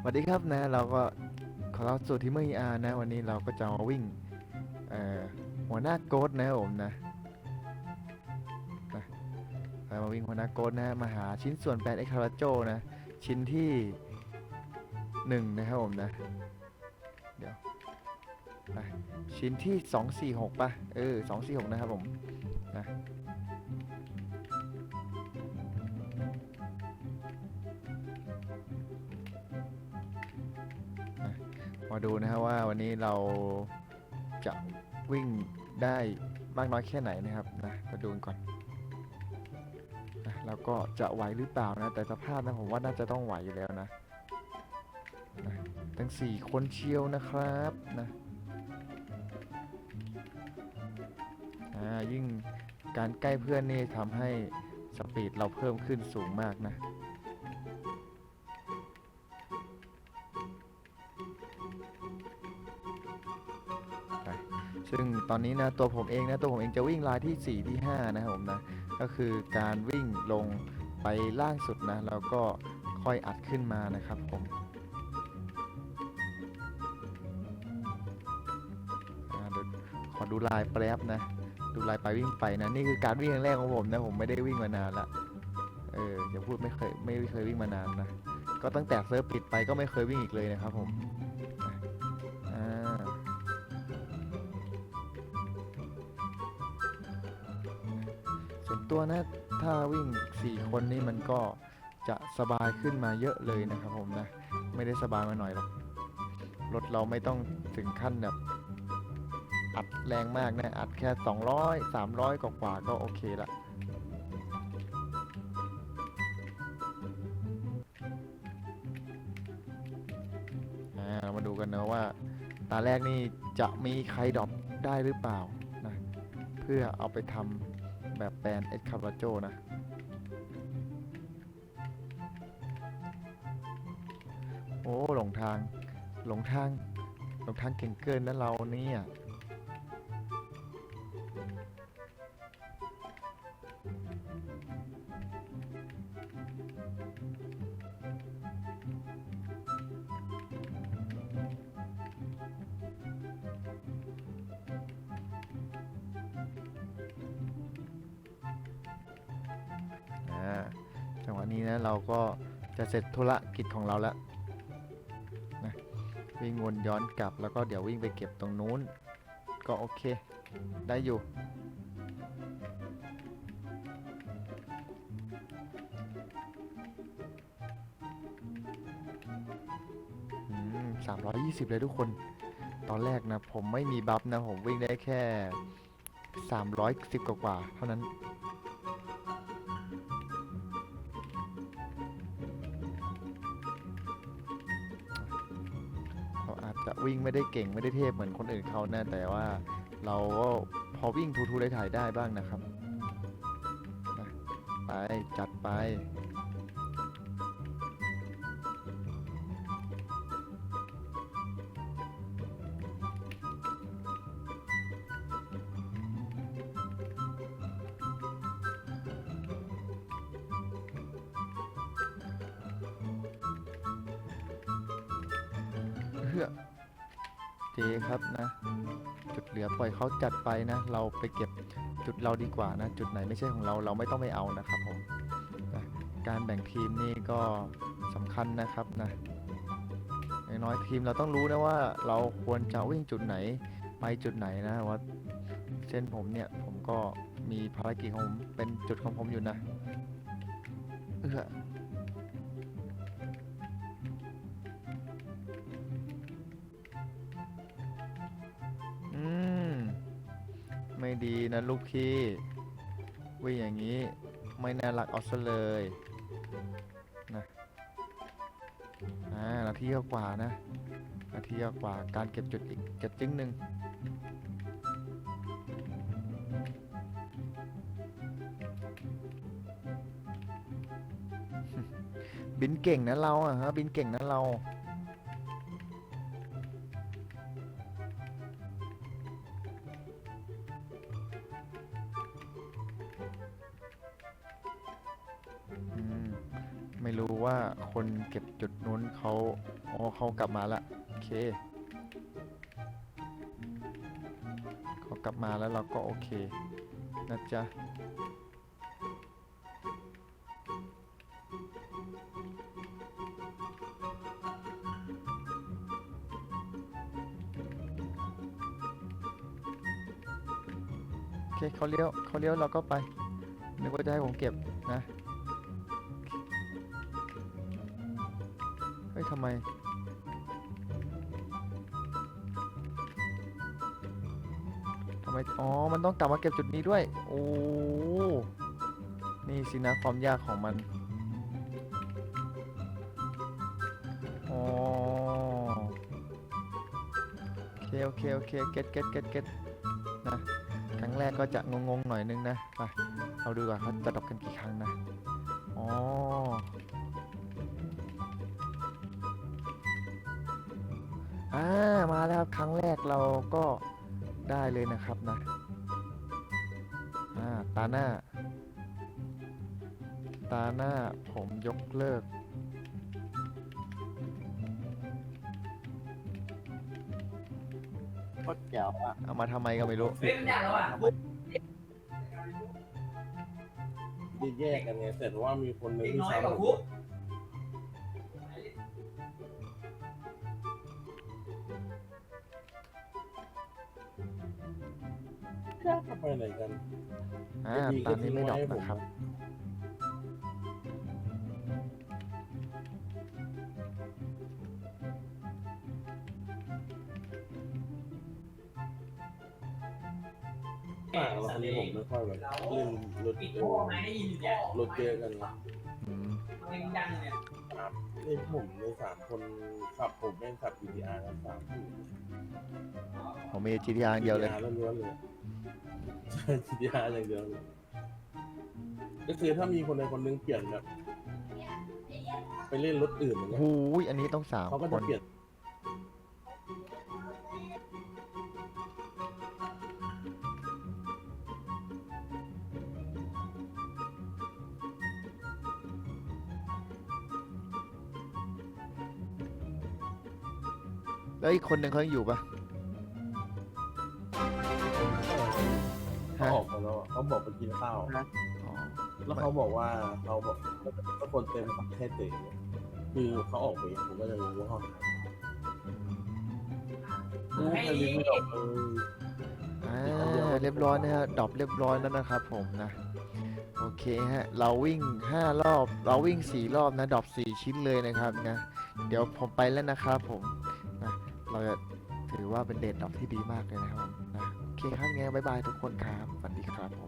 สวัสดีครับนะ เราก็ขอรับสู่ที่เมืองอานะ วันนี้เราก็จะมาวิ่งเอ่อหัวหน้าโกดนะผมนะนะเรามาวิ่งหัวหน้าโกดนะมาหาชิ้นส่วนแปดเอ็กคาราโจนะ ชิ้นที่หนึ่งนะครับผมนะ เดี๋ยวชิ้นที่สองสี่หกป่ะ เออสองสี่หกนะครับผมนะ มาดูนะครับว่าวันนี้เราจะวิ่งได้มากน้อยแค่ไหนนะครับนะมาดูกันก่อนนะแล้วก็จะไหวหรือเปล่านะ แต่สภาพนะผมว่าน่าจะต้องไหวอยู่แล้วนะนะทั้ง4คนเชียวนะครับนะอ่ายิ่งการใกล้เพื่อนนี่ทำให้สปีดเราเพิ่มขึ้นสูงมากนะ ซึ่งตอนนี้นะตัวผมเองนะตัวผมเองจะวิ่งลายที่ 4 ที่ 5 นะครับผมนะก็คือการวิ่งลงไปล่างสุดนะแล้วก็ค่อยอัดขึ้นมานะครับผมขอดูลายแป๊บนะ ดูลายไปวิ่งไปนะนี่คือการวิ่งครั้งแรกของผมนะผมไม่ได้วิ่งมานานละเอออย่าพูดไม่เคยไม่เคยวิ่งมานานนะก็ตั้งแต่เซิร์ฟปิดไปก็ไม่เคยวิ่งอีกเลยนะครับผม ตัวนะถ้าวิ่ง 4 คนนี่มันก็จะสบายขึ้นมาเยอะเลยนะครับผมนะ ไม่ได้สบายมาหน่อยหรอกรถเราไม่ต้องถึงขั้นแบบอัดแรงมากนะ อัดแค่ 200 300 กว่าๆก็โอเคละเรามาดูกันนะว่า ตาแรกนี่จะมีใครดรอปได้หรือเปล่านะเพื่อเอาไปทำ แบบแปลนเอ็ดคาราโจนะ โอ้ หลงทาง หลงทาง หลงทางเก่งเกินนะเราเนี่ย นี้นะเราก็จะเสร็จธุระกิจของเราแล้วนะวิ่งวนย้อนกลับแล้วก็เดี๋ยววิ่งไปเก็บตรงนู้น ก็โอเค ได้อยู่สามร้อยยี่สิบเลยทุกคน ตอนแรกนะผมไม่มีบัฟนะผมวิ่งได้แค่สามร้อยสิบกว่าเท่านั้น จะวิ่งไม่ได้เก่งไม่ได้เทพเหมือนคนอื่นเขานะแต่ว่าเราก็พอวิ่งทูๆได้ถ่ายได้บ้างนะครับไปจัดไปเพื่อ จครับนะ จุดเหลือปล่อยเขาจัดไปนะ เราไปเก็บจุดเราดีกว่านะ จุดไหนไม่ใช่ของเราเราไม่ต้องไปเอานะครับผมนะการแบ่งทีมนี่ก็สำคัญนะครับนะอย่างน้อยทีมเราต้องรู้นะว่าเราควรจะวิ่งจุดไหนไปจุดไหนนะว่าเช่นผมเนี่ยผมก็มีภารกิจของผมเป็นจุดของผมอยู่นะเออ ไม่ดีนะลูกพี่วิ่งอย่างนี้ไม่น่ารักเอาซะเลยนะอ่านาทีกว่านะนาทีกว่าการเก็บจุดอีกจุดจึงหนึ่งบินเก่งนะเราอะฮะบินเก่งนะเรา ไม่รู้ว่าคนเก็บจุดนู้นเขาอ๋อเขากลับมาละโอเคเขากลับมาแล้วเราก็โอเคนะจ๊ะโอเคเขาเลี้ยวเขาเลี้ยวเราก็ไปนึกว่าจะให้ผมเก็บนะ ทำไม ทำไม อ๋อ มันต้องกลับมาเก็บจุดนี้ด้วย โอ้ นี่สินะความยากของมัน อ๋อ โอเค โอเค โอเค เก็ตเก็ตเก็ตเก็ตนะ ครั้งแรกก็จะงงๆหน่อยนึงนะ ไปเราดูก่อนเขาจะดอปกันกี่ครั้งนะ อ๋อ อ่ามาแล้วครับครั้งแรกเราก็ได้เลยนะครับนะอ่าตาหน้า ตาหน้าผมยกเลิก โคตรเจ๋วอะเอามาทำไมก็ไม่รู้ เฮ้ยมันอยากแล้วอะที่แยกกันไงเสร็จว่ามีคนหนึงเด็กที่น้อยซ้ำกว่าผมคุก ไปไหนกันอ่าตอนนี้ไม่ดรอปนะครับต่างเราคนนี้ผมไม่ค่อยแบบเล่นรถปิดเอโม่อไหมได้ยินอยู่เนี่ยรถเยอะกันนะอืมทำไมมึงดังเนี่ยนี่ผมในสามคนขับผมแม่งขับ GTR กันสามคนผมมี GTR อย่างเดียวเลย GTR ล้วนๆเลย ใช่ GTR อย่างเดียวเลยก็คือถ้ามีคนใดคนหนึงเปลี่ยนแบบไปเล่นรถอื่นอย่างเงี้ยหูยอันนี้ต้องสามเขาก็คจะน เปลี่ยนแล้วอีกคนหนึ่งเขายังอยู่ปะ ไปกินข้าว อ๋อแล้วเขาบอกว่าเขาบอกถ้าคนเต็มแค่เตะคือเขาออกไปผมก็เลยรู้ว่าเขากูไม่เคยลิ้นไม่ออกเลย อ่าเรียบร้อยนะฮะดรอปเรียบร้อยแล้วนะครับผมนะ โอเคฮะ เราวิ่ง 5 รอบ เราวิ่ง 4 รอบนะดรอป4 ชิ้นเลยนะครับนะ เดี๋ยวผมไปแล้วนะครับผมนะเราจะถือว่าเป็นเดทดรอปที่ดีมากเลยนะครับผมนะโอเคครับงั้นบ๊ายบายทุกคนครับสวัสดีครับผม